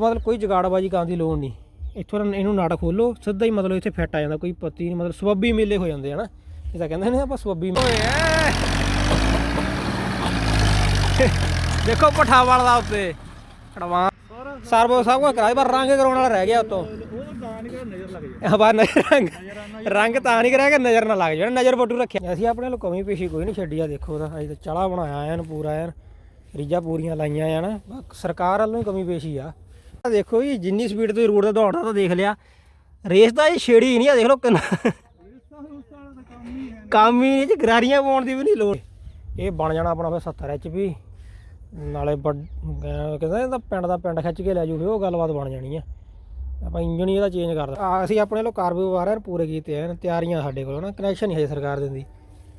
ਮਤਲਬ ਕੋਈ ਜਗਾੜਬਾਜੀ ਕਰਨ ਦੀ ਲੋੜ ਨਹੀਂ। ਇੱਥੋਂ ਨਾ ਇਹਨੂੰ ਨਾਟਕ ਖੋਲੋ ਸਿੱਧਾ ਹੀ ਮਤਲਬ ਇੱਥੇ ਫਿੱਟ ਆ ਜਾਂਦਾ ਕੋਈ ਪੱਤੀ ਨਹੀਂ ਮਤਲਬ ਸਬੱਬੀ ਮੇਲੇ ਹੋ ਜਾਂਦੇ ਹਨਾ ਇਹ ਤਾਂ ਕਹਿੰਦੇ ਨੇ ਆਪਾਂ ਸਬੱਬੀ ਦੇਖੋ ਪਠਾਵਾਲ ਦਾ ਉੱਤੇ। ਐਡਵਾਂਸ ਸਰਵੋ ਸਭ ਕੁਝ ਕਰਾਇਆ ਪਰ ਰੰਗ ਕਰਾਉਣ ਵਾਲਾ ਰਹਿ ਗਿਆ ਉਤੋਂ। ਤਾਂ ਕਰ ਨਜ਼ਰ ਰੰਗ ਰੰਗ ਤਾਂ ਨਹੀਂ ਕਰਿਆ ਕਿ ਨਜ਼ਰ ਨਾ ਲੱਗ ਜਾਣਾ ਨਜ਼ਰ ਫੋਟੋ ਰੱਖਿਆ। ਅਸੀਂ ਆਪਣੇ ਲੋ ਕਮੀ ਪੇਸ਼ੀ ਕੋਈ ਨਹੀਂ ਛੱਡੀ ਆ ਦੇਖੋ ਉਹਦਾ ਅਜੇ ਤਾਂ ਚੜਾ ਬਣਾਇਆ ਐਨ ਪੂਰਾ ਐਨ ਰੀਜਾਂ ਪੂਰੀਆਂ ਲਾਈਆਂ ਆ ਨਾ ਸਰਕਾਰ ਵੱਲੋਂ ਹੀ ਕਮੀ ਪੇਸ਼ੀ ਆ। ਆਹ ਦੇਖੋ ਜੀ ਜਿੰਨੀ ਸਪੀਡ ਤੇ ਰੋਡ ਤੇ ਦੌੜਦਾ ਤਾਂ ਦੇਖ ਲਿਆ। ਰੇਸ ਤਾਂ ਇਹ ਛੇੜੀ ਨਹੀਂ ਆ ਦੇਖ ਲਓ ਕਿੰਨਾ ਕੰਮ ਹੀ ਨਹੀਂ ਗਰਾਰੀਆਂ ਪਾਉਣ ਦੀ ਵੀ ਨਹੀਂ ਲੋੜ। ਇਹ ਬਣ ਜਾਣਾ ਆਪਣਾ ਫਿਰ 70 ਐਚਪੀ ਨਾਲੇ ਕਹਿੰਦਾ ਇਹਦਾ ਪਿੰਡ ਦਾ ਪਿੰਡ ਖਿੱਚ ਕੇ ਲੈ ਜੂ ਫਿਰ ਉਹ ਗੱਲਬਾਤ ਬਣ ਜਾਣੀ ਆ। ਆਪਾਂ ਇੰਜਨ ਹੀ ਇਹਦਾ ਚੇਂਜ ਕਰਦਾ ਆ ਅਸੀਂ ਆਪਣੇ ਲੋ ਕਾਰਬੋ ਵਾਰ ਪੂਰੇ ਕੀਤੇ ਆ ਤਿਆਰੀਆਂ ਸਾਡੇ ਕੋਲ ਨਾ ਕਨੈਕਸ਼ਨ ਨਹੀਂ ਹੈ ਸਰਕਾਰ ਦਿੰਦੀ।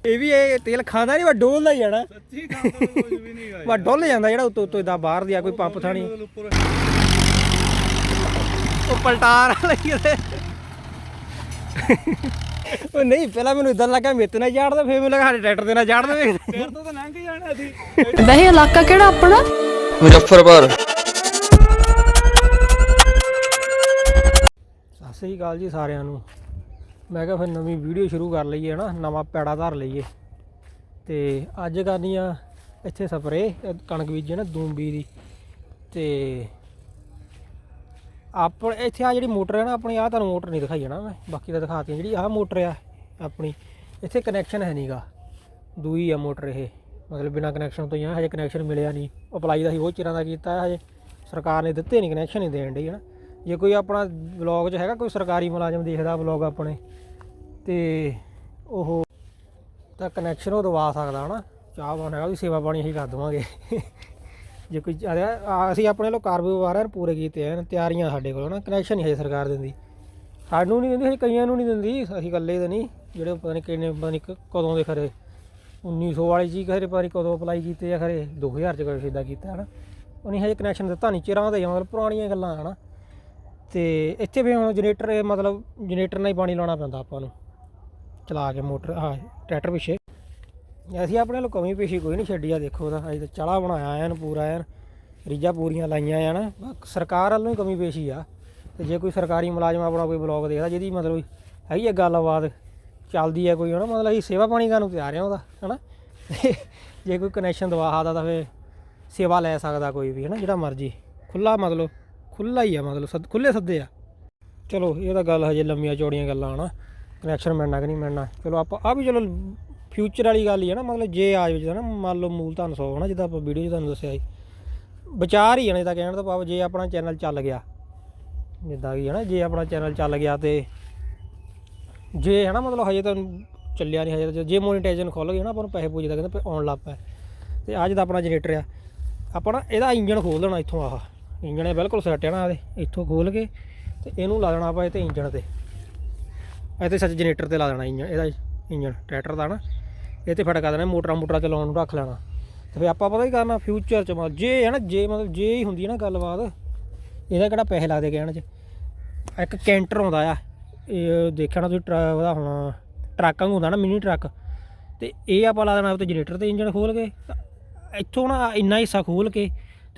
ਇਹ ਵੀ ਇਹ ਤੇਲ ਖਾਂਦਾ ਨਹੀਂ ਵਾ ਡੋਲਦਾ ਹੀ ਜਾਣਾ ਸੱਚੀ ਕੰਮ ਤਾਂ ਕੁਝ ਵੀ ਨਹੀਂ ਗਾ ਵਾ ਡੁੱਲ ਜਾਂਦਾ ਜਿਹੜਾ ਉੱਤੋਂ ਉੱਤੋਂ ਇਦਾਂ ਬਾਹਰ ਦੀ ਆ ਕੋਈ ਪੰਪ ਥਾਣੀ। ਉੱਪਰ ਉਹ ਪਲਟਾਰ ਲਈ ਉਹਦੇ। ਉਹ ਨਹੀਂ ਪਹਿਲਾਂ ਮੈਨੂੰ ਇਦਾਂ ਲੱਗਾ ਮੇਤੇ ਨਾਲ ਝਾੜਦਾ ਫਿਰ ਮੈਨੂੰ ਲੱਗਾ ਸਾਡੇ ਟਰੈਕਟਰ ਦੇ ਨਾਲ ਝਾੜਦਾ ਵੇਖ ਫੇਰ ਤੋਂ ਤਾਂ ਲੰਘ ਜਾਣਾ ਸੀ। ਵੈਸੇ ਇਲਾਕਾ ਕਿਹੜਾ ਆਪਣਾ? ਮੁਜ਼ੱਫਰਪੁਰ। ਸਤਿ ਸ੍ਰੀ ਅਕਾਲ ਜੀ ਸਾਰਿਆਂ ਨੂੰ। ਮੈਂ ਕਿਹਾ ਫਿਰ ਨਵੀਂ ਵੀਡੀਓ ਸ਼ੁਰੂ ਕਰ ਲਈਏ ਨਾ ਨਵਾਂ ਪੈੜਾ ਧਰ ਲਈਏ। ਤੇ ਅੱਜ ਕਰਨੀ ਆ ਇੱਥੇ ਸਪਰੇ ਕਣਕ ਬੀਜੀ ਨਾ ਦੂੰਬੀ ਦੀ। ਤੇ ਆਪਣ, ਇੱਥੇ ਆ ਜਿਹੜੀ ਮੋਟਰ ਹੈ ਨਾ, ਆਪਣੀ ਆ ਤੁਹਾਨੂੰ ਮੋਟਰ ਨਹੀਂ ਦਿਖਾਈ ਜਾਣਾ ਮੈਂ, ਬਾਕੀ ਤਾਂ ਦਿਖਾਤੀ ਜਿਹੜੀ ਆਹ ਮੋਟਰ ਆ, ਆਪਣੀ, ਇੱਥੇ ਕਨੈਕਸ਼ਨ ਹੈ ਨਹੀਂਗਾ ਦੂਈ ਆ ਮੋਟਰ ਇਹ, ਮਤਲਬ ਬਿਨਾ ਕਨੈਕਸ਼ਨ ਤੋਂ ਹੀ ਆ, ਹਜੇ ਕਨੈਕਸ਼ਨ ਮਿਲਿਆ ਨਹੀਂ। ਅਪਲਾਈ ਦਾ ਹੀ ਬਹੁਤ ਚਿਰਾਂ ਦਾ ਕੀਤਾ, ਹਜੇ ਸਰਕਾਰ ਨੇ ਦਿੱਤੇ ਨਹੀਂ ਕਨੈਕਸ਼ਨ ਹੀ ਦੇਣ ਡਈ ਨਾ ਜੇ ਕੋਈ ਆਪਣਾ ਬਲੌਗ 'ਚ ਹੈਗਾ, ਕੋਈ ਸਰਕਾਰੀ ਮੁਲਾਜ਼ਮ ਦੇਖਦਾ ਬਲੌਗ ਆਪਣੇ, ਤੇ ਉਹ ਤਾਂ ਕਨੈਕਸ਼ਨ ਉਹ ਦਵਾ ਸਕਦਾ ਹਨਾ। ਚਾਹ ਬਣ ਹੈਗਾ ਉਹਦੀ ਸੇਵਾ ਪਾਣੀ ਅਸੀਂ ਕਰ ਦੇਵਾਂਗੇ। ਜੇ ਕੋਈ ਆ ਅਸੀਂ ਆਪਣੇ ਲੋ ਕਾਰਬੋ ਵਾਰ ਪੂਰੇ ਕੀਤੇ ਆ, ਤਿਆਰੀਆਂ ਸਾਡੇ ਕੋਲ ਨਾ ਕਨੈਕਸ਼ਨ ਨਹੀਂ ਹੈ ਸਰਕਾਰ ਦਿੰਦੀ। ਸਾਨੂੰ ਨਹੀਂ ਦਿੰਦੀ, ਹਜੇ ਕਈਆਂ ਨੂੰ ਨਹੀਂ ਦਿੰਦੀ, ਅਸੀਂ ਇਕੱਲੇ ਤਾਂ ਨਹੀਂ, ਜਿਹੜੇ ਪਤਾ ਨਹੀਂ ਕਿੰਨੇ, ਪਤਾ ਨਹੀਂ ਕ- ਕਦੋਂ ਦੇ ਖਰੇ। 1900 ਵਾਲੀ ਜੀ ਖਰੇ, ਪਤਾ ਨਹੀਂ ਕਦੋਂ ਅਪਲਾਈ ਕੀਤੇ ਆ ਖਰੇ 2000 ਚ ਕੋਈ ਸਿੱਧਾ ਕੀਤਾ ਹਨਾ। ਉਹਨੇ ਹਜੇ ਕਨੈਕਸ਼ਨ ਦਿੱਤਾ ਨਹੀਂ, ਚਿਰਾਂ ਦਾ ਹੀ ਮਤਲਬ ਪੁਰਾਣੀਆਂ ਗੱਲਾਂ ਹਨਾ। ਤੇ ਇੱਥੇ ਵੀ ਹੁਣ ਜਨਰੇਟਰ, ਮਤਲਬ ਜਨਰੇਟਰ ਨਾਲ ਹੀ ਪਾਣੀ ਲਾਉਣਾ ਪੈਂਦਾ ਆਪਾਂ ਨੂੰ। ਚਲਾ ਕੇ ਮੋਟਰ ਆ ਟਰੈਕਟਰ ਪਿੱਛੇ। ਅਸੀਂ ਆਪਣੇ ਲੋ ਕਮੀ ਪੇਸ਼ੀ ਕੋਈ ਨਹੀਂ ਛੱਡੀ ਆ, ਦੇਖੋ ਤਾਂ, ਅਸੀਂ ਤਾਂ ਚੜਾ ਬਣਾਇਆ ਐਨ, ਪੂਰਾ ਐਨ ਰੀਜਾਂ ਪੂਰੀਆਂ ਲਾਈਆਂ ਆ ਨਾ ਬਸ ਸਰਕਾਰ ਵੱਲੋਂ ਹੀ ਕਮੀ ਪੇਸ਼ੀ ਆ। ਤੇ ਜੇ ਕੋਈ ਸਰਕਾਰੀ ਮੁਲਾਜ਼ਮ ਆਪਣਾ ਕੋਈ ਬਲੌਗ ਦੇਖਦਾ, ਜਿਹਦੀ ਮਤਲਬ ਹੈਗੀ ਆ ਗੱਲਬਾਤ, ਚੱਲਦੀ ਹੈ ਕੋਈ, ਹਨਾ, ਮਤਲਬ ਅਸੀਂ ਸੇਵਾ ਪਾਣੀ ਕਰਨ ਨੂੰ ਤਿਆਰ ਆ ਉਹਦਾ, ਹਨਾ। ਤੇ ਜੇ ਕੋਈ ਕਨੈਕਸ਼ਨ ਦਵਾ ਸਕਦਾ ਤਾਂ ਫੇ ਸੇਵਾ ਲੈ ਸਕਦਾ ਕੋਈ ਵੀ, ਹਨਾ, ਜਿਹੜਾ ਮਰਜ਼ੀ। ਖੁੱਲਾ ਮਤਲਬ। ਖੁੱਲਾ ਹੀ ਆ ਮਤਲਬ ਸਦ ਖੁੱਲੇ ਸੱਦੇ ਆ। ਚਲੋ, ਇਹ ਤਾਂ ਗੱਲ ਹਜੇ ਲੰਮੀਆਂ ਚੌੜੀਆਂ ਗੱਲਾਂ ਹਨਾ। ਕਨੈਕਸ਼ਨ ਮਿਲਣਾ ਕਿ ਨਹੀਂ ਮਿਲਣਾ। ਚਲੋ, ਆਪਾਂ ਆ ਵੀ ਚਲੋ ਫਿਊਚਰ ਵਾਲੀ ਗੱਲ ਹੀ ਹੈ ਨਾ, ਮਤਲਬ ਜੇ ਆ ਜਾਵੇ ਨਾ, ਮੰਨ ਲਓ ਮੂਲ ਧਨ 100 ਹਨਾ, ਜਿੱਦਾਂ ਆਪਾਂ ਵੀਡੀਓ 'ਚ ਤੁਹਾਨੂੰ ਦੱਸਿਆ ਸੀ। ਵਿਚਾਰ ਹੀ ਜਾਣੇ ਤਾਂ ਕਹਿਣ ਦਾ ਭਾਵ, ਜੇ ਆਪਣਾ ਚੈਨਲ ਚੱਲ ਗਿਆ, ਜਿੱਦਾਂ ਕਿ ਹੈ ਨਾ ਜੇ ਆਪਣਾ ਚੈਨਲ ਚੱਲ ਗਿਆ ਤੇ ਜੇ ਹੈ ਨਾ ਮਤਲਬ ਹਜੇ ਤਾਂ ਚੱਲਿਆ ਨਹੀਂ, ਹਜੇ ਤਾਂ ਜੇ ਮੋਨੀਟਾਈਜੇਸ਼ਨ ਖੋਲ ਗਿਆ ਨਾ ਆਪਾਂ ਨੂੰ ਪੈਸੇ ਪੂਜਦਾ ਕਹਿੰਦੇ ਪਏ, ਆਉਣ ਲੱਗ ਪਏ। ਤੇ ਅੱਜ ਦਾ ਆਪਣਾ ਜਨਰੇਟਰ ਆ, ਆਪਾਂ ਨਾ ਇਹਦਾ ਇੰਜਨ ਖੋਲ ਦੇਣਾ ਇੱਥੋਂ ਆਹ। ਇੰਜਣ ਇਹ ਬਿਲਕੁਲ ਸੈੱਟ ਹੈ ਨਾ ਇਹਦੇ ਇੱਥੋਂ ਖੋਲ ਕੇ ਤੇ ਇਹਨੂੰ ਲਾ ਦੇਣਾ ਆਪਾਂ ਇਹ ਤੇ ਇੰਜਣ ਤੇ। ਇਹ ਤੇ ਸੱਚ ਜਨਰੇਟਰ ਤੇ ਲਾ ਦੇਣਾ ਇੰਜਨ ਇਹਦਾ ਇੰਜਣ ਟਰੈਕਟਰ ਦਾ ਨਾ। ਇਹ ਤੇ ਫਿੱਟ ਕਰ ਦੇਣਾ, ਮੋਟਰਾਂ ਮੋਟਰਾਂ ਚਲਾਉਣ ਨੂੰ ਰੱਖ ਲੈਣਾ। ਤੇ ਫਿਰ ਆਪਾਂ ਪਤਾ ਹੀ ਕਰਨਾ ਫਿਊਚਰ ਚ ਮਤਲਬ ਜੇ ਹੈ ਨਾ, ਜੇ ਮਤਲਬ ਜੇ ਹੀ ਹੁੰਦੀ ਹੈ ਨਾ ਗੱਲਬਾਤ, ਇਹਦਾ ਕਿਹੜਾ ਪੈਸੇ ਲੱਗਦੇ ਕਹਿਣ ਚ? ਇੱਕ ਕੈਂਟਰ ਆਉਂਦਾ ਆ, ਇਹ ਦੇਖਿਆ ਨਾ ਤੁਸੀਂ ਟਰਾ- ਉਹਦਾ ਹੁਣ ਟਰੱਕਾਂ ਵਾਂਗੂ ਹੁੰਦਾ ਨਾ ਮਿਨੀ ਟਰੱਕ। ਤੇ ਇਹ ਆਪਾਂ ਲਾ ਦੇਣਾ ਉੱਤੇ ਜਨਰੇਟਰ ਤੇ ਇੰਜਣ ਖੋਲ ਕੇ, ਤਾਂ ਇੱਥੋਂ ਨਾ ਇੰਨਾ ਹਿੱਸਾ ਖੋਲ ਕੇ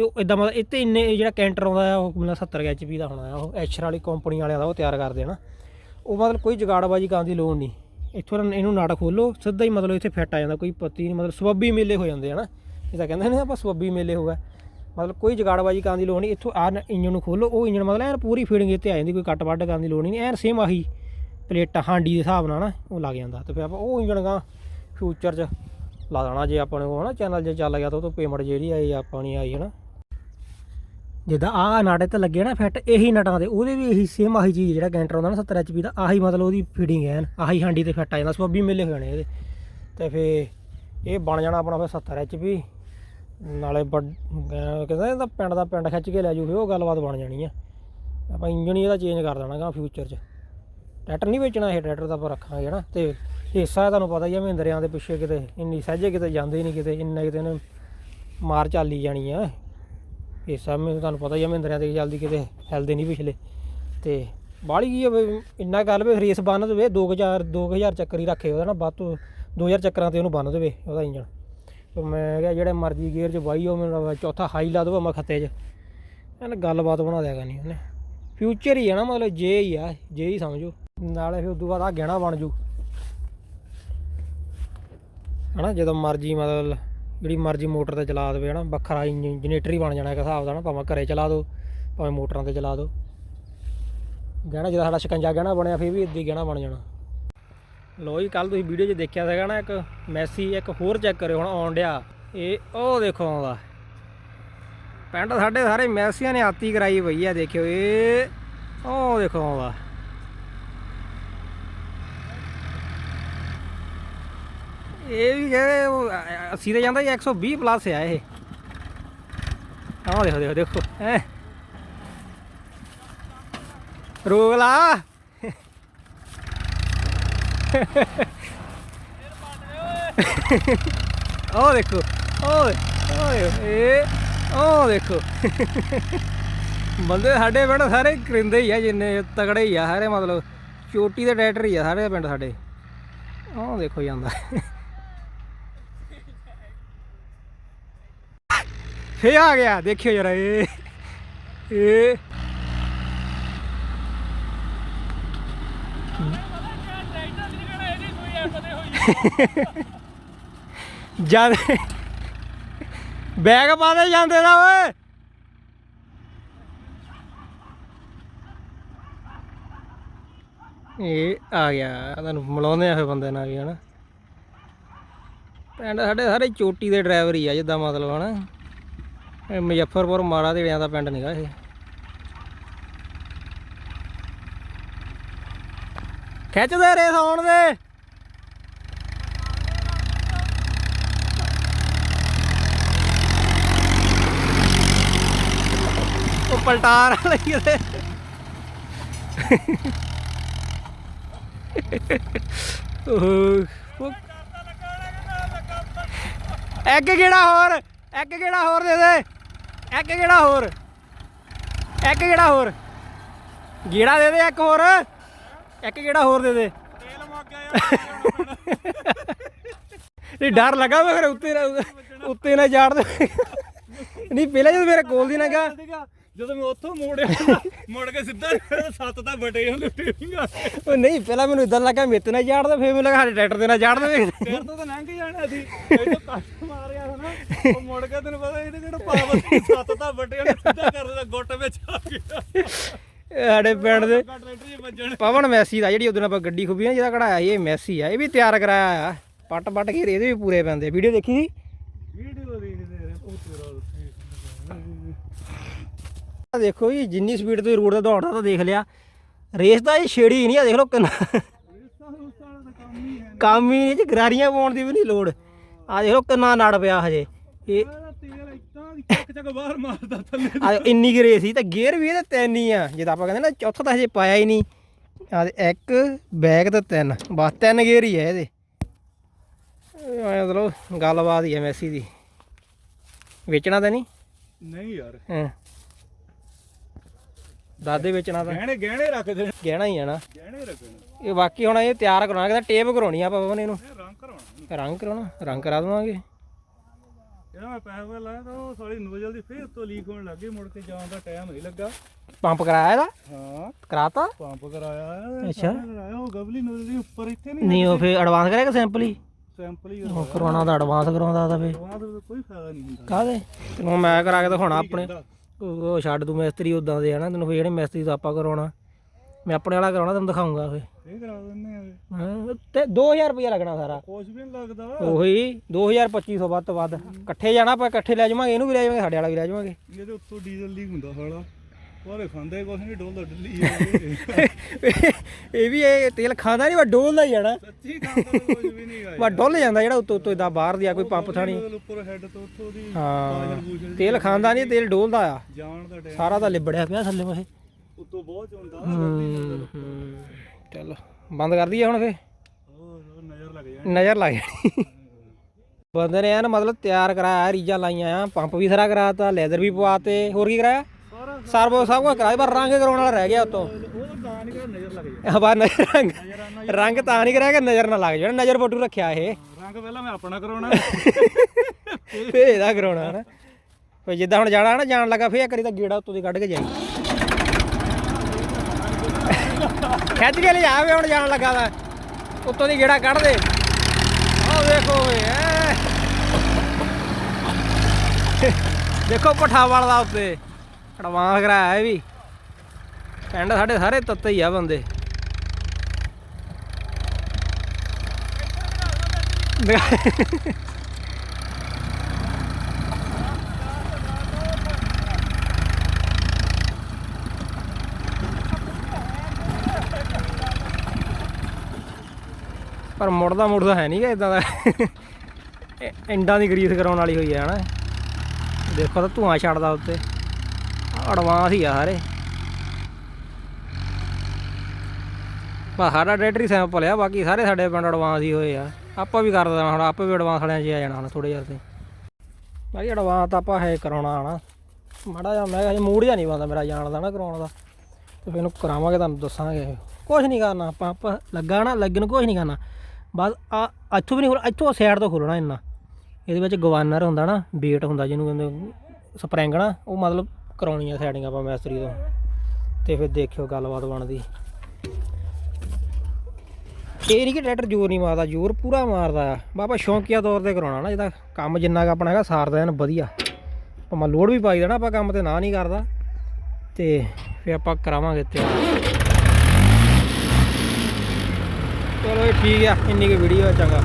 ਤੇ ਉਹ ਇਦਾਂ ਮਤਲਬ ਇੱਥੇ ਇੰਨੇ ਜਿਹੜਾ ਕੈਂਟਰ ਆਉਂਦਾ ਆ, ਉਹ ਮਤਲਬ 70 ਐਚਪੀ ਦਾ ਹੋਣਾ ਆ, ਉਹ ਐਸ਼ਰ ਵਾਲੀ ਕੰਪਨੀ ਵਾਲਿਆਂ ਦਾ ਉਹ ਤਿਆਰ ਕਰਦੇ ਆ ਨਾ। ਉਹ ਮਤਲਬ ਕੋਈ ਜਗਾੜਬਾਜੀ ਕਰਨ ਦੀ ਲੋੜ ਨਹੀਂ। ਇੱਥੋਂ ਇਹਨੂੰ ਨਾਟਕ ਖੋਲੋ ਸਿੱਧਾ ਹੀ ਮਤਲਬ ਇੱਥੇ ਫਿੱਟ ਆ ਜਾਂਦਾ, ਕੋਈ ਪੱਤੀ ਨਹੀਂ, ਮਤਲਬ ਸਬੱਬੀ ਮੇਲੇ ਹੋ ਜਾਂਦੇ ਆ ਨਾ। ਇਹ ਤਾਂ ਕਹਿੰਦੇ ਨੇ ਆਪਾਂ ਸਬੱਬੀ ਮੇਲੇ ਹੋ ਮਤਲਬ ਕੋਈ ਜਗਾੜਬਾਜੀ ਕਰਨ ਦੀ ਲੋੜ ਨਹੀਂ, ਇੱਥੋਂ ਆ ਇੰਜਨ ਨੂੰ ਖੋਲੋ ਉਹ ਇੰਜਨ ਮਤਲਬ ਐਨ ਪੂਰੀ ਫੀਡਿੰਗ ਇੱਥੇ ਆ ਜਾਂਦੀ, ਕੋਈ ਕੱਟ ਵੱਢ ਕਰਨ ਦੀ ਲੋੜ ਨਹੀਂ, ਐਨ ਸੇਮ ਆਹੀ ਪਲੇਟਾਂ ਹਾਂਡੀ ਦੇ ਹਿਸਾਬ ਨਾਲ ਨਾ, ਉਹ ਲੱਗ ਜਾਂਦਾ। ਤੇ ਫਿਰ ਆਪਾਂ ਉਹ ਇੰਜਨ ਗਾ ਫਿਊਚਰ 'ਚ ਲਾ ਦੇਣਾ ਜੇ ਆਪਾਂ ਕੋਲ ਨਾ ਚੈਨਲ ਜੇ ਚੱਲ ਗਿਆ ਤਾਂ ਉਹ ਤੋਂ ਪੇਮੈਂਟ ਜਿਹੜੀ ਆਈ, ਆਪਾਂ ਨਹੀਂ ਆਈ ਹੈ ਨਾ। ਜਿੱਦਾਂ ਆਹ ਨਾਟੇ ਤੇ ਲੱਗੇ ਨਾ ਫਿੱਟ ਇਹੀ ਨਟਾਂ ਦੇ, ਉਹਦੇ ਵੀ ਇਹੀ ਸੇਮ ਆਹੀ ਚੀਜ਼ ਜਿਹੜਾ ਕੈਂਟਰ ਆਉਂਦਾ ਨਾ 70 ਐਚਪੀ ਦਾ, ਆਹੀ ਮਤਲਬ ਉਹਦੀ ਫੀਡਿੰਗ ਹੈ, ਆਹੀ ਹਾਂਡੀ ਤੇ ਫਿੱਟ ਆ ਜਾਂਦਾ ਸਬੱਬੀ ਮੇਲੇ ਹੋ ਜਾਣੇ ਇਹਦੇ। ਤੇ ਫੇ ਇਹ ਬਣ ਜਾਣਾ ਆਪਣਾ ਫਿਰ 70 ਐਚਪੀ ਨਾਲੇ ਵੱਡ- ਅਹ ਕਹਿੰਦਾ ਇਹਦਾ ਪਿੰਡ ਦਾ ਪਿੰਡ ਖਿੱਚ ਕੇ ਲੈ ਜੂ ਫਿਰ ਉਹ ਗੱਲਬਾਤ ਬਣ ਜਾਣੀ ਆ। ਆਪਾਂ ਇੰਜਨ ਹੀ ਇਹਦਾ ਚੇਂਜ ਕਰ ਦੇਣਾ ਗਾ ਫਿਊਚਰ 'ਚ। ਟਰੈਕਟਰ ਨਹੀਂ ਵੇਚਣਾ ਇਹ, ਟਰੈਕਟਰ ਤਾਂ ਆਪਾਂ ਰੱਖਾਂਗੇ ਨਾ। ਤੇ ਹਿੱਸਾ ਤੁਹਾਨੂੰ ਪਤਾ ਹੀ ਆ ਮਹਿੰਦਰਿਆਂ ਦੇ ਪਿੱਛੇ ਕਿਤੇ, ਇੰਨੀ ਸਹਿਜੇ ਕਿਤੇ ਜਾਂਦੇ ਹੀ ਨਹੀਂ ਕਿਤੇ, ਇੰਨਾ ਕਿਤੇ ਨੇ ਮਾਰ ਚਾਲੀ ਜਾਣੀ ਆ। ਹਿੱਸਾ ਮੈਨੂੰ ਤੁਹਾਨੂੰ ਪਤਾ ਹੀ ਆ, ਮਹਿੰਦਰਿਆਂ ਦੇ ਜਲਦੀ ਕਿਤੇ ਹਿਲਦੇ ਨਹੀਂ ਪਿਛਲੇ। ਤੇ ਬਾਹਲੀ ਕੀ ਆ ਵੀ ਇੰਨਾ ਗੱਲ ਵੀ ਰੇਸ ਬੰਨ ਦੇਵੇ 2000 2000 ਚੱਕਰ ਹੀ ਰੱਖੇ ਉਹਦਾ ਨਾ, ਵੱਧ ਤੋਂ 2000 ਚੱਕਰਾਂ ਤੇ ਉਹਨੂੰ ਬੰਨ ਦੇਵੇ, ਉਹਦਾ ਇੰਜਣ। ਤੇ ਮੈਂ ਕਿਹਾ ਜਿਹੜੇ ਮਰਜ਼ੀ ਗੇਅਰ 'ਚ ਵਾਈ ਉਹ ਮੈਨੂੰ ਚੌਥਾ ਹਾਈ ਲਾ ਦੂਗਾ ਮੈਂ ਖੱਤੇ 'ਚ। ਇਹਨੇ ਗੱਲਬਾਤ ਬਣਾ ਦਿਆ ਕਰਨੀ ਉਹਨੇ। ਫਿਊਚਰ ਹੀ ਆ ਨਾ, ਮਤਲਬ ਜੇ ਹੀ ਆ, ਜੇ ਹੀ ਸਮਝੋ। ਨਾਲੇ ਫਿਰ ਉਦੋਂ ਬਾਅਦ ਆ ਗਹਿਣਾ ਬਣ ਜੂ। ਹਨਾ, ਜਦੋਂ ਮਰਜ਼ੀ ਮਤਲਬ ਜਿਹੜੀ ਮਰਜ਼ੀ ਮੋਟਰ ਤੇ ਚਲਾ ਦੇਵੇ, ਹਨਾ। ਵੱਖਰਾ ਜਨਰੇਟਰ ਹੀ ਬਣ ਜਾਣਾ ਇੱਕ ਹਿਸਾਬ ਦਾ ਨਾ ਭਾਵੇਂ ਘਰੇ ਚਲਾ ਦਿਓ ਭਾਵੇਂ ਮੋਟਰਾਂ ਤੇ ਚਲਾ ਦਿਓ ਗਹਿਣਾ ਜਿਹਦਾ ਸਾਡਾ ਸ਼ਿਕੰਜਾ ਗਹਿਣਾ ਬਣਿਆ, ਫਿਰ ਵੀ ਇੱਦਾਂ ਹੀ ਗਹਿਣਾ ਬਣ ਜਾਣਾ। ਲੋ ਜੀ ਕੱਲ ਤੁਸੀਂ ਵੀਡੀਓ 'ਚ ਦੇਖਿਆ ਸੀਗਾ ਨਾ, ਇੱਕ ਮੈਸੀ ਇੱਕ ਹੋਰ ਚੈੱਕ ਕਰਿਓ ਹੁਣ ਆਉਣ ਡਿਆ। ਇਹ, ਉਹ ਦੇਖੋ ਆਉਂਦਾ। ਪਿੰਡ ਸਾਡੇ ਸਾਰੇ ਮੈਸੀਆਂ ਨੇ ਆਤੀ ਕਰਾਈ ਪਈ ਆ, ਦੇਖਿਓ। ਇਹ, ਉਹ ਦੇਖੋ ਆਉਂਦਾ। ਇਹ ਵੀ ਜਿਹੜੇ ਉਹ 80 ਤੇ ਜਾਂਦਾ ਜੀ 120 ਪਲੱਸ ਆ ਇਹ। ਆਹ ਦੇਖੋ ਦੇਖੋ ਦੇਖੋ, ਹੈ। ਰੋਕ ਲਾ। ਉਹ ਦੇਖੋ ਓਏ ਓਏ ਇਹ ਉਹ ਦੇਖੋ। ਬੰਦੇ ਸਾਡੇ ਪਿੰਡ ਸਾਰੇ ਕਰਿੰਦੇ ਹੀ ਆ, ਜਿੰਨੇ ਤਗੜੇ ਹੀ ਆ, ਸਾਰੇ ਮਤਲਬ ਚੋਟੀ ਦੇ ਟਰੈਕਟਰ ਹੀ ਆ, ਸਾਰੇ ਪਿੰਡ ਸਾਡੇ। ਉਹ ਦੇਖੋ ਜਾਂਦਾ। ਫੇ ਆ ਗਿਆ, ਦੇਖਿਓ ਜਰਾ ਇਹ। ਇਹ। ਜਦ ਬੈਗ ਪਾ ਦੇ ਜਾਂਦੇ ਨਾ ਓਏ। ਇਹ ਆ ਗਿਆ, ਤੁਹਾਨੂੰ ਮਿਲਾਉਂਦੇ ਆ ਫੇ ਬੰਦੇ ਨਾਲ ਵੀ, ਹਨਾ। ਪਿੰਡ ਸਾਡੇ ਸਾਰੇ ਚੋਟੀ ਦੇ ਡਰਾਈਵਰ ਹੀ ਆ, ਜਿੱਦਾਂ ਮਤਲਬ, ਹਨਾ। ਇਹ ਮੁਜ਼ੱਫਰਪੁਰ ਮਾਰਾ ਦੇੜਿਆਂ ਦਾ ਪਿੰਡ ਨਿਗਾ ਇਹ। ਖਿੱਚਦੇ ਰੇਸ ਆਉਣ ਦੇ। ਉਹ ਪਲਟਾਰ ਵਾਲੀ ਕਿਤੇ ਉਹ- ਇੱਕ ਕਿਹੜਾ ਹੋਰ, ਇੱਕ ਕਿਹੜਾ ਹੋਰ ਦੇ ਦੇ। ਇੱਕ ਕਿਹੜਾ ਹੋਰ? ਇੱਕ ਕਿਹੜਾ ਹੋਰ? ਗੇੜਾ ਦੇ ਦੇ ਇੱਕ ਹੋਰ। ਇੱਕ ਕਿਹੜਾ ਹੋਰ ਦੇ ਦੇ? ਤੇਲ ਮੁੱਕ ਗਿਆ ਨਹੀਂ, ਡਰ ਲੱਗਾ ਮੈਂ ਫਿਰ ਉੱਤੇ ਨਾ ਉੱਤੇ ਨਾ ਜਾੜ ਦੇ ਨਹੀਂ, ਪਹਿਲਾਂ ਜਦੋਂ ਮੇਰੇ ਕੋਲ ਦੀ ਨਾ ਗਿਆ ਜਦੋਂ ਮੈਂ ਉੱਥੋਂ ਮੋੜਿਆ ਮੁੜ ਕੇ ਸਿੱਧਾ ਸੱਤ ਤਾਂ ਬਟੇ ਹੁੰਦੇ ਟੇਪਿੰਗਾ ਉਹ ਨਹੀਂ ਪਹਿਲਾਂ ਮੈਨੂੰ ਇਦਾਂ ਲੱਗਾ ਮੇਤੇ ਨਾਲ ਜਾੜ ਦੇ ਫਿਰ ਮੈਨੂੰ ਲੱਗਾ ਸਾਡੇ ਟਰੈਕਟਰ ਦੇ ਨਾਲ ਜਾੜ ਦੇ ਫਿਰ ਤੋਂ ਤਾਂ ਲੰਘ ਜਾਣਾ ਸੀ। ਇਹ ਤਾਂ ਕੱਟ ਮਾਰਿਆ ਹਨਾ ਉਹ ਮੁੜ ਕੇ ਤੈਨੂੰ ਪਤਾ ਇਹਦੇ ਕਿਹੜਾ ਪਾਵਰ ਸੀ ਸੱਤ ਤਾਂ ਬਟੇ ਉਹਨੇ ਸਿੱਧਾ ਕਰ ਦਿੱਤਾ ਗੁੱਟ ਵਿੱਚ ਆ ਗਿਆ। ਸਾਡੇ ਪਿੰਡ ਦੇ ਟਰੈਕਟਰ ਜੀ ਵੱਜਣ। ਪਵਨ ਮੈਸੀ ਦਾ ਜਿਹੜੀ ਉਦੋਂ ਆਪਾਂ ਗੱਡੀ ਖੁੱਬੀ ਨਾ ਜਿਹਦਾ ਕਢਾਇਆ ਸੀ ਇਹ ਮੈਸੀ ਆ ਇਹ ਵੀ ਤਿਆਰ ਕਰਾਇਆ ਆ ਪੱਟ ਪੱਟ ਕੇ ਇਹਦੇ ਵੀ ਪੂਰੇ ਪੈਂਦੇ ਵੀਡੀਓ ਦੇਖੀ ਸੀ? ਵੀਡੀਓ ਦੇਖਦੇ ਉਹ ਤੇਰਾ ਆਹ ਦੇਖੋ ਜੀ ਜਿੰਨੀ ਸਪੀਡ ਤੇ ਰੋਡ ਤੇ ਦੌੜਦਾ ਤਾਂ ਦੇਖ ਲਿਆ। ਰੇਸ ਤਾਂ ਇਹ ਛੇੜੀ ਨਹੀਂ ਆ ਦੇਖ ਲਓ ਕਿੰਨਾ। ਕੰਮ ਹੀ ਨਹੀਂ ਚ ਗਰਾਰੀਆਂ ਪਾਉਣ ਦੀ ਵੀ ਨਹੀਂ ਲੋੜ। ਆ ਦੇਖ ਲਓ ਕਿੰਨਾ ਨੜ ਪਿਆ ਹਜੇ। ਇਹ ਆ ਇੰਨੀ ਰੇਸ ਸੀ ਤਾਂ ਗੇਅਰ ਵੀ ਇਹਦੇ ਤਿੰਨ ਹੀ ਆ। ਜਿੱਦਾਂ ਆਪਾਂ ਕਹਿੰਦੇ ਨਾ ਚੌਥਾ ਤਾਂ ਹਜੇ ਪਾਇਆ ਹੀ ਨਹੀਂ। ਆ ਦੇ ਇੱਕ ਬੈਗ ਤੇ ਤਿੰਨ। ਬਸ ਤਿੰਨ ਗੇਅਰ ਹੀ ਆ ਇਹਦੇ। ਇਹ ਮਤਲਬ ਗੱਲਬਾਤ ਹੀ ਆ ਮੈਸੀ ਦੀ। ਵੇਚਣਾ ਤਾਂ ਨਹੀਂ? ਨਹੀਂ ਯਾਰ। ਹਾਂ। ਦਾਦੇ ਵੇਚਣਾ ਤਾਂ। ਗਹਿਣੇ ਗਹਿਣੇ ਰੱਖ ਦੇ। ਗਹਿਣਾ ਹੀ ਆ ਨਾ। ਗਹਿਣੇ ਰੱਖਣ ਇਹ ਬਾਕੀ ਹੁਣ ਇਹ ਤਿਆਰ ਕਰਾਉਣਾ ਕਹਿੰਦਾ ਟੇਪ ਕਰਾਉਣੀ ਆ ਪਵਨ ਇਹਨੂੰ। ਇਹ ਰੰਗ ਕਰਾਉਣਾ। ਰੰਗ ਕਰਾਉਣਾ ਰੰਗ ਕਰਾ ਦੇਵਾਂਗੇ। ਜਿਹੜਾ ਮੈਂ ਪੈਸੇ ਵਾਲਾ ਲਾਇਆ ਤਾਂ ਉਹ ਸਾਲੀ ਨੋਜ਼ਲ ਦੀ ਫੇਰ ਤੋਂ ਲੀਕ ਹੋਣ ਲੱਗੇ ਮੁੜ ਕੇ ਜਾਣ ਦਾ ਟਾਈਮ ਨਹੀਂ ਲੱਗਾ। ਪੰਪ ਕਰਾਇਆ ਇਹਦਾ? ਹਾਂ। ਕਰਾਤਾ? ਪੰਪ ਕਰਾਇਆ ਅੱਛਾ। ਕਰਾਇਆ ਉਹ ਗਵਲੀ ਨੋਜ਼ਲ ਦੀ ਉੱਪਰ ਇੱਥੇ ਨਹੀਂ ਨਹੀਂ ਉਹ ਫੇਰ ਐਡਵਾਂਸ ਕਰਿਆ ਕਿ ਸਿੰਪਲ ਹੀ? ਸੈਂਪਲ ਹੀ ਉਹ ਕਰਵਾਉਣਾ ਤਾਂ ਐਡਵਾਂਸ ਕਰਾਉਂਦਾ ਤਾਂ ਫੇ ਬਾਅਦ ਵਿੱਚ ਕੋਈ ਫਾਇਦਾ ਨਹੀਂ ਹੁੰਦਾ। ਕਾਹਦੇ? ਤੈਨੂੰ ਮੈਂ ਕਰਾ ਕੇ ਦਿਖਾਉਣਾ ਆਪਣੇ। ਉਹ ਛੱਡ ਤੂੰ ਮਿਸਤਰੀ ਉਦਾਂ ਦੇ ਆ ਨਾ ਤੈਨੂੰ ਫੇ ਜਿਹੜੇ ਮਿਸਤਰੀ ਤੋਂ ਆਪਾਂ ਕਰਾਉਣਾ। ਮੈਂ ਆਪਣੇ ਵਾਲਾ ਕਰਾਉਣਾ ਤੈਨੂੰ ਦਿਖਾਉਂਗਾ ਫੇ ਇਹ ਕਰਾ ਦਿੰਦੇ ਆ ਹਾਂ ਤੇ 2000 ਰੁਪਇਆ ਲੱਗਣਾ ਸਾਰਾ। ਕੁਝ ਵੀ ਨਹੀਂ ਲੱਗਦਾ। ਉਹੀ 2000 2500 ਵੱਧ ਤੋਂ ਵੱਧ। ਇਕੱਠੇ ਜਾਣਾ ਆਪਾਂ ਇਕੱਠੇ ਲੈ ਜਾਵਾਂਗੇ ਇਹਨੂੰ ਵੀ ਲੈ ਜਾਵਾਂਗੇ ਸਾਡੇ ਵਾਲਾ ਵੀ ਲੈ ਜਾਵਾਂਗੇ। ਇਹਦੇ ਉੱਤੋਂ ਡੀਜ਼ਲ ਲੀਕ ਹੁੰਦਾ ਸਾਲਾ। ਉਹਰੇ ਖਾਂਦੇ ਕੁਝ ਨਹੀਂ ਡੋਲਦਾ ਡੱਲੀ ਜਾਂਦੇ ਇਹ ਵੀ ਇਹ ਤੇਲ ਖਾਂਦਾ ਨਹੀਂ ਵਾ ਡੋਲਦਾ ਹੀ ਜਾਣਾ ਸੱਚੀ ਖਾਂਦਾ ਕੁਝ ਵੀ ਨਹੀਂ ਆਇਆ ਵਾ ਡੁੱਲ ਜਾਂਦਾ ਜਿਹੜਾ ਉੱਤੋਂ ਉੱਤੋਂ ਇਦਾਂ ਬਾਹਰ ਦੀ ਆ ਕੋਈ ਪੰਪ ਥਾਣੀ। ਉੱਪਰ ਹੈੱਡ ਤੋਂ ਉੱਥੋਂ ਦੀ ਹਾਂ ਬੂਸ਼ਲ ਤੇਲ ਖਾਂਦਾ ਨਹੀਂ ਤੇਲ ਡੋਲਦਾ ਆ। ਜਾਣ ਦਾ ਟਾਈਮ ਸਾਰਾ ਤਾਂ ਲਿਬੜਿਆ ਪਿਆ ਥੱਲੇ ਮਸੇ ਉੱਤੋਂ ਬਹੁਤ ਹੂੰ। ਚਲੋ ਬੰਦ ਕਰ ਦਈਏ ਹੁਣ ਫੇ ਨਜ਼ਰ ਲੱਗ ਜਾਣੀ। ਨਜ਼ਰ ਲੱਗ ਜਾਣੀ। ਬੰਦੇ ਨੇ ਐਨ ਮਤਲਬ ਤਿਆਰ ਕਰਾਇਆ ਰੀਜਾਂ ਲਾਈਆਂ ਆ ਪੰਪ ਵੀ ਸਾਰਾ ਕਰਾਤਾ ਲੈਦਰ ਵੀ ਪਵਾਤੇ ਹੋਰ ਕੀ ਕਰਾਇਆ? ਸਰਵੋ ਸਭ ਕੁਝ ਕਰਾਇਆ ਪਰ ਰੰਗ ਕਰਾਉਣ ਵਾਲਾ ਰਹਿ ਗਿਆ ਉਤੋਂ। ਉਹ ਤਾਂ ਤਾਂ ਨਹੀਂ ਕਰ ਨਜ਼ਰ ਰੰਗ ਰੰਗ ਤਾਂ ਨਹੀਂ ਕਰਾਇਆ ਕਿ ਨਜ਼ਰ ਨਾ ਲੱਗ ਜਾਣਾ ਨਜ਼ਰ ਫੋਟੋ ਰੱਖਿਆ ਇਹ। ਲੰਘ ਪਹਿਲਾਂ ਮੈਂ ਆਪਣਾ ਕਰਾਉਣਾ। ਫੇਰ ਇਹਦਾ ਕਰਾਉਣਾ ਹਨਾ। ਫੇ ਜਿੱਦਾਂ ਹੁਣ ਜਾਣਾ ਨਾ ਜਾਣ ਲੱਗਾ ਫੇਰ ਕਰੀ ਤਾਂ ਗੇੜਾ ਉੱਤੋਂ ਦੀ ਕੱਢ ਕੇ ਜਾਈ। ਖਿੱਚ ਕੇ ਲੈ ਆਵੇ ਹੁਣ ਜਾਣ ਲੱਗਾ ਵਾ। ਉੱਤੋਂ ਦੀ ਗੇੜਾ ਕੱਢ ਦੇ। ਆਹ ਵੇਖੋ ਓਏ। ਦੇਖੋ ਪਠਾਵਾਲ ਦਾ ਉੱਤੇ। ਐਡਵਾਂਸ ਕਰਾਇਆ ਇਹ ਵੀ। ਪਿੰਡ ਸਾਡੇ ਸਾਰੇ ਤੱਤੇ ਹੀ ਆ ਬੰਦੇ। ਪਰ ਮੁੜਦਾ ਮੁੜਦਾ ਹੈ ਨਹੀਂ ਗਾ ਇਦਾਂ ਦਾ। ਇੰਡਾਂ ਦੀ ਗਰੀਸ ਕਰਾਉਣ ਵਾਲੀ ਹੋਈ ਹੈ ਹਨਾ। ਦੇਖੋ ਤਾਂ ਧੂਆਂ ਛੱਡਦਾ ਉੱਤੇ। ਐਡਵਾਂਸ ਹੀ ਆ ਸਾਰੇ। ਸਾਡਾ ਡੈਟਰੀ ਸੈਂਪਲ ਆ, ਬਾਕੀ ਸਾਰੇ ਸਾਡੇ ਪਿੰਡ ਐਡਵਾਂਸ ਹੀ ਹੋਏ ਆ। ਆਪਾਂ ਵੀ ਕਰ ਦੇਣਾ ਹੁਣ, ਆਪਾਂ ਵੀ ਐਡਵਾਂਸ ਵਾਲਿਆਂ 'ਚ ਆ ਜਾਣਾ ਹੁਣ ਥੋੜੇ ਜਿਹਾ ਤੇ ਬਾਕੀ ਐਡਵਾਂਸ ਤਾਂ ਆਪਾਂ ਹੈ ਕਰਾਉਣਾ ਹਨਾ। ਮਾੜਾ ਜਿਹਾ ਮੈਂ ਕਿਹਾ ਮੂਡ ਜਿਹਾ ਨਹੀਂ ਬੰਦਾ ਮੇਰਾ ਜਾਣ ਦਾ ਨਾ ਕਰਾਉਣ ਦਾ। ਤੇ ਫਿਰ ਇਹਨੂੰ ਕਰਾਵਾਂਗੇ, ਤੁਹਾਨੂੰ ਦੱਸਾਂਗੇ। ਕੁਝ ਨਹੀਂ ਕਰਨਾ, ਆਪਾਂ ਆਪਾਂ ਲੱਗਾ ਨਾ, ਲੱਗਣ ਕੁਝ ਨਹੀਂ ਕਰਨਾ। ਬਸ ਆ, ਇੱਥੋਂ ਵੀ ਨਹੀਂ ਖੋਲ, ਇੱਥੋਂ ਸਾਈਡ ਤੋਂ ਖੋਲਣਾ ਇੰਨਾ। ਇਹਦੇ ਵਿੱਚ ਗਵਰਨਰ ਹੁੰਦਾ ਨਾ, ਬੇਟ ਹੁੰਦਾ ਜਿਹਨੂੰ ਕਹਿੰਦੇ, ਸਪਰਿੰਗ ਨਾ, ਉਹ ਮਤਲਬ ਕਰਾਉਣੀਆਂ ਆ ਸੈਟਿੰਗ ਆਪਾਂ ਮੈਸਤਰੀ ਤੋਂ। ਤੇ ਫਿਰ ਦੇਖਿਓ ਗੱਲਬਾਤ ਬਣਦੀ। ਇਹ ਨਹੀਂ ਕਿ ਟਰੈਕਟਰ ਜ਼ੋਰ ਨਹੀਂ ਮਾਰਦਾ, ਜ਼ੋਰ ਪੂਰਾ ਮਾਰਦਾ। ਆ ਬਾਬਾ ਸ਼ੌਂਕੀਆ ਤੌਰ ਤੇ ਕਰਾਉਣਾ ਨਾ, ਇਹਦਾ ਕੰਮ ਜਿੰਨਾ ਕੁ ਆਪਣਾ ਹੈਗਾ ਸਾਰਦਾ ਐਨ ਵਧੀਆ। ਭਾਵੇਂ ਲੋਡ ਵੀ ਪਾਈ ਦੇਣਾ ਆਪਾਂ ਕੰਮ ਤੇ ਨਾ ਨਹੀਂ ਕਰਦਾ। ਤੇ ਫਿਰ ਆਪਾਂ ਕਰਾਵਾਂਗੇ ਤਿਆਰ ਚਲੋ ਇਹ ਠੀਕ ਆ, ਇੰਨੀ ਕੁ ਵੀਡੀਓ ਚੰਗਾ।